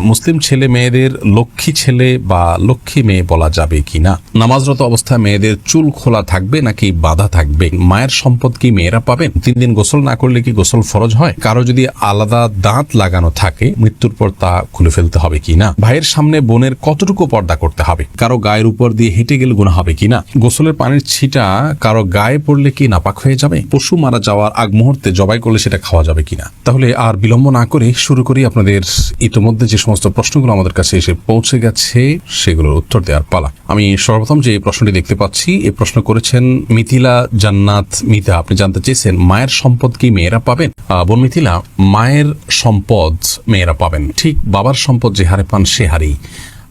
মুসলিম ছেলে মেয়েদের লক্ষ্মী ছেলে বা লক্ষ্মী মেয়ে বলা যাবে কিনা? নামাজরত অবস্থায় মেয়েদের চুল খোলা থাকবে নাকি বাধা থাকবে? মায়ের সম্পদ কি মেয়েরা পাবেন? তিন দিন গোসল না করলে কি গোসল ফরজ হয়? কারও যদি আলাদা দাঁত লাগানো থাকে, মৃত্যুর পর তা খুলে ফেলতে হবে কিনা? ভাইয়ের সামনে বোনের কতটুকু পর্দা করতে হবে? কারও গায়ের উপর দিয়ে হেঁটে গেলে গুণা হবে কিনা? গোসলের পানির ছিটা কারও গায়ে পড়লে কি নাপাক হয়ে যাবে? পশু মারা যাওয়ার আগ মুহূর্তে জবাই করলে সেটা খাওয়া যাবে কিনা? তাহলে আর বিলম্ব না করে শুরু করি আপনাদের ইতোমধ্যে যে সমস্ত প্রশ্নগুলো আমাদের কাছে এসে পৌঁছে গেছে, সেগুলোর উত্তর দেওয়ার পালা। আমি সর্বপ্রথম যে প্রশ্নটি দেখতে পাচ্ছি এই প্রশ্ন করেছেন, মিথিলা জান্নাত মিতা আপনি জানতে চেয়েছেন, মায়ের সম্পদ কি মেয়েরা পাবেন? বোন মিথিলা, মায়ের সম্পদ মেয়েরা পাবেন। ঠিক বাবার সম্পদ যে হারে পান, সে হারেই।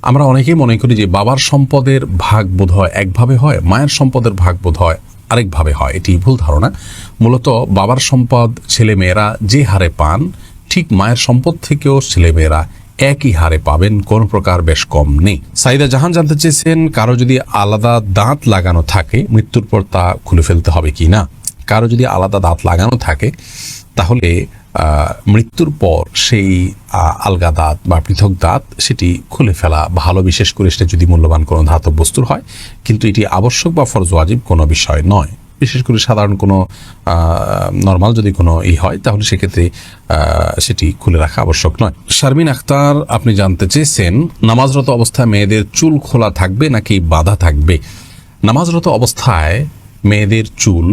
আমরা অনেকেই মনে করি যে বাবার সম্পদের ভাগ বোধ হয় একভাবে হয়, মায়ের সম্পদের ভাগ বোধ হয় আরেকভাবে হয়। এটি ভুল ধারণা। মূলত বাবার সম্পদ ছেলে মেয়েরা যে হারে পান, ঠিক মায়ের সম্পদ থেকেও ছেলেমেয়েরা একই হারে পাবেন, কোন প্রকার বেশ কম নেই। সাইদা জাহান জানতে চেয়েছেন, কারও যদি আলাদা দাঁত লাগানো থাকে, মৃত্যুর পর তা খুলে ফেলতে হবে কি না? কারও যদি আলাদা দাঁত লাগানো থাকে, তাহলে মৃত্যুর পর সেই আলগা দাঁত বা পৃথক দাঁত, সেটি খুলে ফেলা ভালো। বিশেষ করে সেটা যদি মূল্যবান কোনো ধাতব বস্তুর হয়, কিন্তু এটি আবশ্যক বা ফরজ ওয়াজিব কোনো বিষয় নয়। বিশেষ করে সাধারণ কোনো নর্মাল যদি কোনো ই হয়, তাহলে সেক্ষেত্রে সেটি খুলে রাখা আবশ্যক নয়। শারমিন আখতার, আপনি জানতে চেয়েছেন, নামাজরত অবস্থায় মেয়েদের চুল খোলা থাকবে নাকি বাধা থাকবে? নামাজরত অবস্থায় মেয়েদের চুল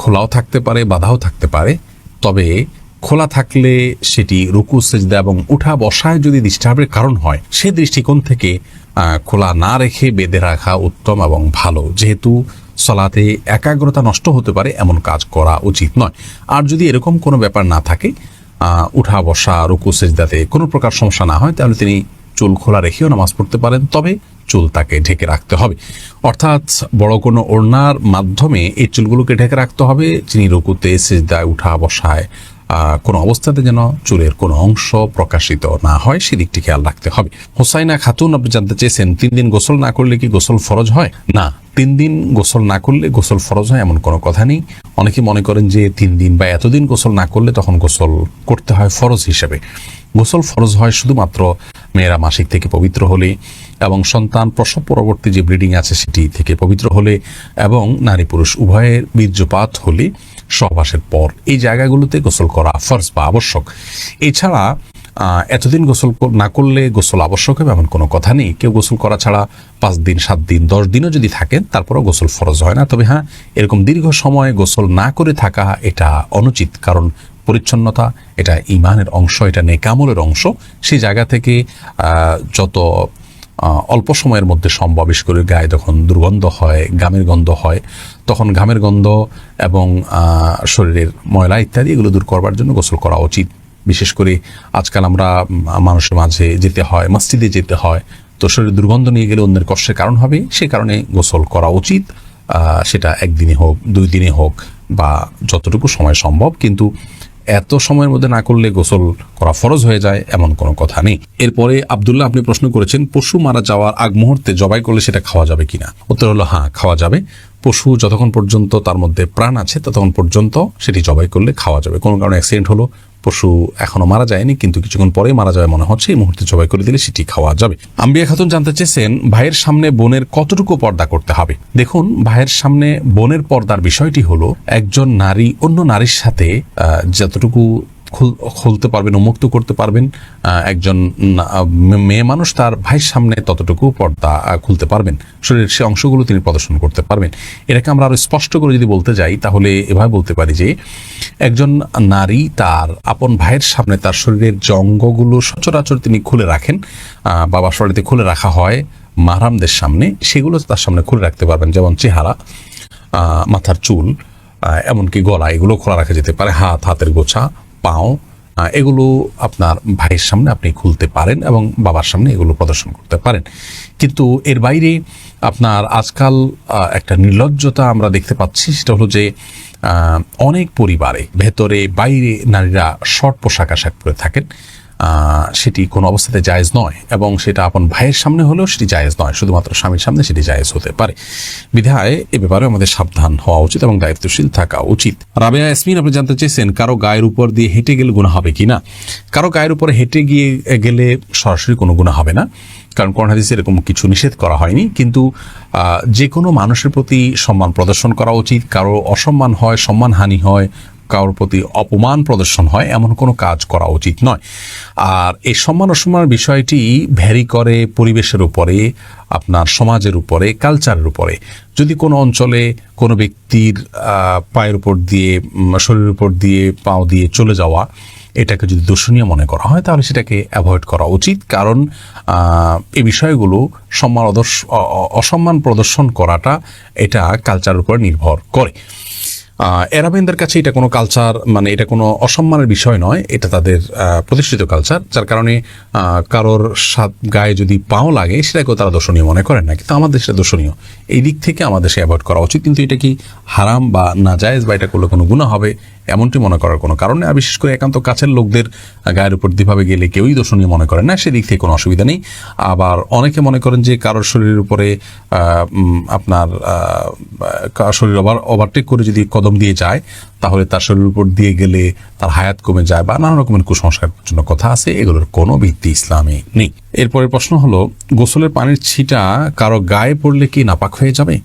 খোলাও থাকতে পারে, বাধাও থাকতে পারে। তবে খোলা থাকলে সেটি রুকু, সেজদা এবং উঠা বসায় যদি ডিস্টার্বের কারণ হয়, সে দৃষ্টিকোণ থেকে খোলা না রেখে বেঁধে রাখা উত্তম এবং ভালো। যেহেতু সলাতে একাগ্রতা নষ্ট হতে পারে, এমন কাজ করা উচিত নয়। আর যদি এরকম কোনো ব্যাপার না থাকে উঠা, বসা, রুকু, সেজদাতে কোনো প্রকার সমস্যা না হয়, তাহলে তিনি চুল খোলা রেখেও নামাজ পড়তে পারেন, তবে চুল তাকে ঢেকে রাখতে হবে। অর্থাৎ বড় কোনো ওড়নার মাধ্যমে এই চুলগুলোকে ঢেকে রাখতে হবে, যিনি রুকুতে, সেজদায়, উঠা, বসায় কোনো অবস্থাতে যেন চুলের কোনো অংশ প্রকাশিত না হয়, সেদিকটি খেয়াল রাখতে হবে। হোসাইনা খাতুন, আপনি জানতে চেয়েছেন, তিন দিন গোসল না করলে কি গোসল ফরজ হয়? না তিন দিন গোসল না করলে গোসল ফরজ হয় এমন কোনো কথা নেই। অনেকে মনে করেন যে তিন দিন বা এতদিন গোসল না করলে তখন গোসল করতে হয় ফরজ হিসেবে। গোসল ফরজ হয় শুধুমাত্র মেয়েরা মাসিক থেকে পবিত্র হলে এবং সন্তান প্রসব পরবর্তী যে ব্লিডিং আছে সেটি থেকে পবিত্র হলে এবং নারী পুরুষ উভয়ের বীর্যপাত হলে সহবাসের পর এই জায়গাগুলোতে গোসল করা ফরজ বা আবশ্যক। এছাড়া এতদিন গোসল না করলে গোসল আবশ্যক হবে এমন কোনো কথা নেই। কেউ গোসল করা ছাড়া পাঁচ দিন, সাত দিন, দশ দিনও যদি থাকেন, তারপরেও গোসল ফরজ হয় না। তবে হ্যাঁ এরকম দীর্ঘ সময় গোসল না করে থাকা এটা অনুচিত, কারণ পরিচ্ছন্নতা এটা ইমানের অংশ, এটা নেকামলের অংশ। সেই জায়গা থেকে যত অল্প সময়ের মধ্যে সম্ভব করে গায়ে যখন দুর্গন্ধ হয় গামের গন্ধ হয়, তখন ঘামের গন্ধ এবং শরীরের ময়লা ইত্যাদি এগুলো দূর করবার জন্য গোসল করা উচিত। বিশেষ করে আজকাল আমরা মানুষের মাঝে যেতে হয়, মসজিদে যেতে হয়, তো শরীরে দুর্গন্ধ নিয়ে গেলে অন্যের কষ্টের কারণ হবে, সে কারণে গোসল করা উচিত। সেটা একদিনে হোক, দুই দিনে হোক, বা যতটুকু সময় সম্ভব, কিন্তু এত সময়ের মধ্যে না করলে গোসল করা ফরজ হয়ে যায়, এমন কোনো কথা নেই। এরপরে আবদুল্লাহ, আপনি প্রশ্ন করেছেন, পশু মারা যাওয়ার আগ মুহূর্তে জবাই করলে সেটা খাওয়া যাবে কিনা? উত্তর হলো হ্যাঁ খাওয়া যাবে। পশু যতক্ষণ পর্যন্ত তার মধ্যে প্রাণ আছে, ততক্ষণ পর্যন্ত সেটি জবাই করলে খাওয়া যাবে। কোনো কারণে অ্যাক্সিডেন্ট হলো পশু এখনও মারা যায়নি, কিন্তু কিছুক্ষণ পরেই মারা যাবে মনে হচ্ছে, এই মুহূর্তে জবাই করে দিলে সেটি খাওয়া যাবে। আম্বিয়া খাতুন জানতে চেয়েছেন, ভাইয়ের সামনে বোনের কতটুকু পর্দা করতে হবে? দেখুন, ভাইয়ের সামনে বোনের পর্দার বিষয়টি হলো, একজন নারী অন্য নারীর সাথে যতটুকু খুলতে পারবেন, উন্মুক্ত করতে পারবেন একজন মেয়ে মানুষ তার ভাইয়ের সামনে ততটুকু পর্দা খুলতে পারবেন। শরীরের সে অংশগুলো তিনি প্রদর্শন করতে পারবেন। এটাকে আমরা আরও স্পষ্ট করে যদি বলতে যাই, তাহলে এভাবে বলতে পারি যে, একজন নারী তার আপন ভাইয়ের সামনে তার শরীরের যে অঙ্গগুলো সচরাচর তিনি খুলে রাখেন বাবা শরীরে খুলে রাখা হয় মারামদের সামনে, সেগুলো তার সামনে খুলে রাখতে পারবেন, যেমন চেহারা মাথার চুল এমনকি গলা, এগুলো খোলা রাখা যেতে পারে, হাত, হাতের গোছা পাও এগুলো আপনার ভাইয়ের সামনে আপনি খুলতে পারেন এবং বাবার সামনে এগুলো প্রদর্শন করতে পারেন। কিন্তু এর বাইরে আপনার আজকাল একটা নির্লজ্জতা আমরা দেখতে পাচ্ছি, সেটা হলো যে অনেক পরিবারে ভেতরে বাইরে নারীরা শর্ট পোশাক আশাক পরে থাকেন। সেটি কোনো অবস্থাতে জায়েজ নয় এবং সেটা আপন ভাইয়ের সামনে হলেও সেটি জায়েজ নয়, শুধুমাত্র স্বামীর সামনে সেটি জায়েজ হতে পারে। বিধায় এ ব্যাপারে আমাদের সাবধান হওয়া উচিত এবং দায়িত্বশীল থাকা উচিত। রাবেয়া ইয়াসমিন, আপনি জানতে চেয়েছেন কারও গায়ের উপর দিয়ে হেঁটে গেলে গুণা হবে কিনা কারও গায়ের উপরে হেঁটে গিয়ে গেলে সরাসরি কোনো গুণা হবে না। কারণ কোরআন হাদিসে এরকম কিছু নিষেধ করা হয়নি। কিন্তু যে কোনো মানুষের প্রতি সম্মান প্রদর্শন করা উচিত। কারও অসম্মান হয়, সম্মানহানি হয় কারোর প্রতি অপমান প্রদর্শন হয়, এমন কোনো কাজ করা উচিত নয়। আর এই সম্মান অসম্মানের বিষয়টি ভ্যারি করে পরিবেশের উপরে, আপনার সমাজের উপরে, কালচারের উপরে। যদি কোনো অঞ্চলে কোনো ব্যক্তির পায়ের উপর দিয়ে শরীরের উপর দিয়ে পাও দিয়ে চলে যাওয়া, এটাকে যদি দূষণীয় মনে করা হয়, তাহলে সেটাকে অ্যাভয়েড করা উচিত। কারণ এই বিষয়গুলো সম্মান অসম্মান প্রদর্শন করাটা, এটা কালচারের উপর নির্ভর করে। এরাবেনদের কাছে এটা কোনো কালচার মানে এটা কোনো অসম্মানের বিষয় নয়, এটা তাদের প্রতিষ্ঠিত কালচার যার কারণে কারোর সাত গায়ে যদি পাও লাগে, সেটাকেও তারা দর্শনীয় মনে করেন না, কিন্তু আমাদের সেটা দর্শনীয়। এই দিক থেকে আমাদের সে অ্যাভয়েড করা উচিত, কিন্তু এটা কি হারাম বা না নাজায়েজ বা এটা করলে কোনো গুণা হবে, এমনটি মনে করার কোনো কারণে আর বিশেষ করে একান্ত কাছের লোকদের গায়ের উপর দিভাবে গেলে কেউই দর্শনীয় মনে করেন না সেদিক থেকে কোনো অসুবিধা নেই। আবার অনেকে মনে করেন যে কারোর শরীরের উপরে আপনার শরীর ওভার ওভারটেক করে যদি কদম দিয়ে যায়, তাহলে তার শরীরের উপর দিয়ে গেলে তার হায়াত কমে যায় বা নানা রকমের কুসংস্কার জন্য কথা আছে, এগুলোর কোনো ভিত্তি ইসলামে নেই। এরপরের প্রশ্ন হলো, গোসলের পানির ছিটা কারও গায়ে পড়লে কি নাপাক হয়ে যাবে?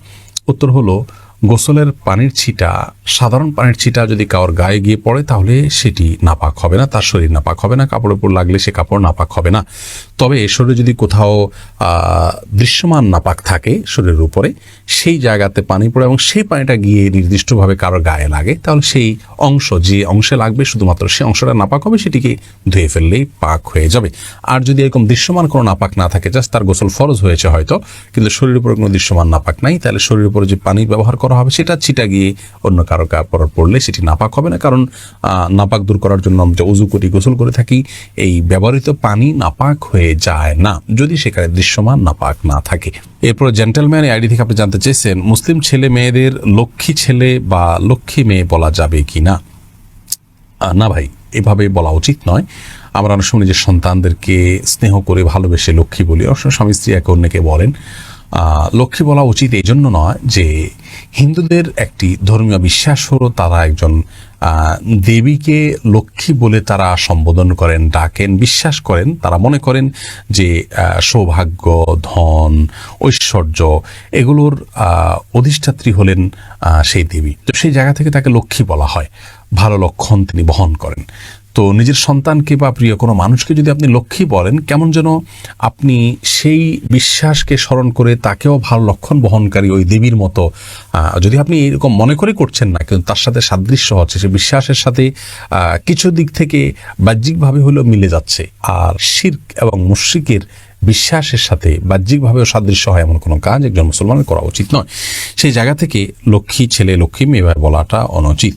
উত্তর হলো, গোসলের পানির ছিটা সাধারণ পানির ছিটা যদি কারোর গায়ে গিয়ে পড়ে, তাহলে সেটি নাপাক হবে না, তার শরীর নাপাক হবে না, কাপড়ের উপর লাগলে সে কাপড় নাপাক হবে না। তবে এ শরীরে যদি কোথাও দৃশ্যমান নাপাক থাকে শরীরের উপরে, সেই জায়গাতে পানি পড়ে এবং সেই পানিটা গিয়ে নির্দিষ্টভাবে কারোর গায়ে লাগে, তাহলে সেই অংশ, যে অংশে লাগবে শুধুমাত্র সেই অংশটা নাপাক হবে, সেটিকে ধুয়ে ফেললেই পাক হয়ে যাবে। আর যদি এরকম দৃশ্যমান কোনো নাপাক না থাকে, জাস্ট তার গোসল ফরজ হয়েছে হয়তো, কিন্তু শরীরের উপরে কোনো দৃশ্যমান নাপাক নাই, তাহলে শরীরের উপরে যে পানি ব্যবহার করা হবে, সেটা ছিটা গিয়ে অন্য কারও কাপড় পড়লে সেটি নাপাক হবে না। কারণ নাপাক দূর করার জন্য আমরা উজু করি, গোসল করে থাকি, এই ব্যবহৃত পানি নাপাক হয়ে যায় না, যদি সেখানে দৃশ্যমান নাপাক না থাকে। এরপর জেন্টেলম্যান আইডি থেকে আপনি জানতে চেয়েছেন, মুসলিম ছেলে মেয়েদের লক্ষ্মী ছেলে বা লক্ষ্মী মেয়ে বলা যাবে কি না? না ভাই, এভাবে বলা উচিত নয়। আমরা অনেক সময় নিজের সন্তানদেরকে স্নেহ করে ভালোবেসে লক্ষ্মী বলি। অবশ্য স্বামী স্ত্রী একে অন্যকে বলেন। লক্ষ্মী বলা উচিত এই জন্য নয় যে হিন্দুদের একটি ধর্মীয় বিশ্বাস হলো তারা একজন দেবীকে লক্ষ্মী বলে তারা সম্বোধন করেন, ডাকেন, বিশ্বাস করেন। তারা মনে করেন যে সৌভাগ্য, ধন, ঐশ্বর্য এগুলোর অধিষ্ঠাত্রী হলেন সেই দেবী। তো সেই জায়গা থেকে তাকে লক্ষ্মী বলা হয়। ভালো লক্ষণ তিনি বহন করেন। তো নিজের সন্তানকে বা প্রিয় কোনো মানুষকে যদি আপনি লক্ষ্মী বলেন, কেমন যেন আপনি সেই বিশ্বাসকে স্মরণ করে তাকেও ভালো লক্ষণ বহনকারী ওই দেবীর মতো যদি আপনি এরকম মনে করে করছেন না, কিন্তু তার সাথে সাদৃশ্য হচ্ছে, সে বিশ্বাসের সাথে কিছু দিক থেকে বাহ্যিকভাবে হলেও মিলে যাচ্ছে। আর শির্ক এবং মুশ্রিকের বিশ্বাসের সাথে বাহ্যিকভাবেও সাদৃশ্য হয় এমন কোনো কাজ একজন মুসলমানের করা উচিত নয়। সেই জায়গা থেকে লক্ষ্মী ছেলে লক্ষ্মী মেয়ে বলাটা অনুচিত।